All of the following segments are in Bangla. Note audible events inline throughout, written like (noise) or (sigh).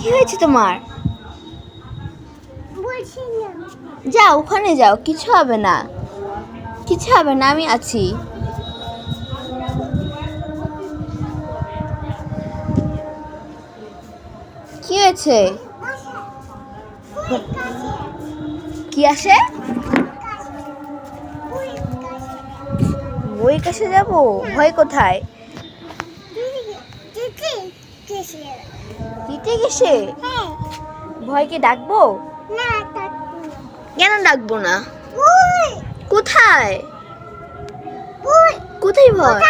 কি হয়েছে তোমার? যাও ওখানে যাও কিছু হবে না। কিছু হবে না আমি আছি। কি হয়েছে? কি আসে? বই কাছে যাব? ভয় কোথায়? দিতে গেছে? হ্যাঁ। ভয়কে ডাকবো? কেন ডাকবো না? কোথায়? কোথায় ভয়?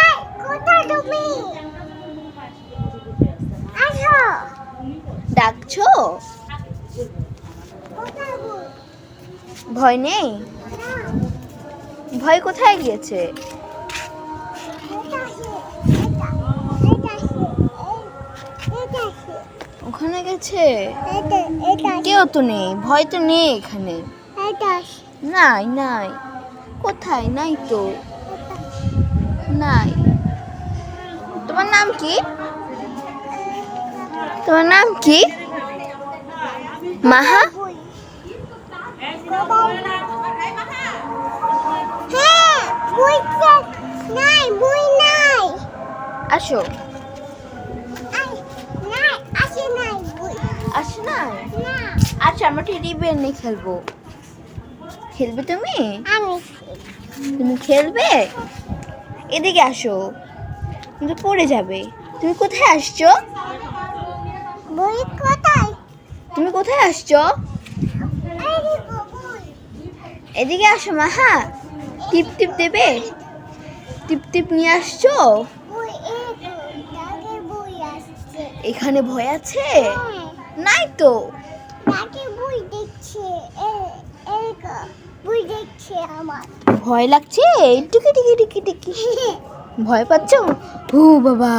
ডাকছো? ভয় নেই? ভয় কোথায় গিয়েছে এটা আছে এটা এটা আছে এটা আছে ওখানে গেছে? কেউ তো নেই ভয় তো নেই এখানে। নাই নাই। কোথায়? নাই তো। নাই। তোমার নাম কি? তোমার নাম কি? মাহা? হ্যাঁ আসো আই নাই আসে নাই বই আসো না? আচ্ছা আমরা টেডি বিয়ার নিয়ে খেলব। খেলবে তুমি? তুমি খেলবে? এদিকে আসো। কিন্তু পড়ে যাবে। তুমি কোথায় আসছো? তুমি কোথায় আসছো? এদিকে আসো মাহা। টিপ টিপ দেবে? টিপ টিপ নিয়ে আসছে। এখানে ভয় আছে? হ্যাঁ। নাই তো। তাকে বই দেখছে বই দেখছে আমার। ভয় লাগছে? টিকি টিকি টিকি টিকি। (laughs) ভয় পাচ্ছ? ভু বাবা।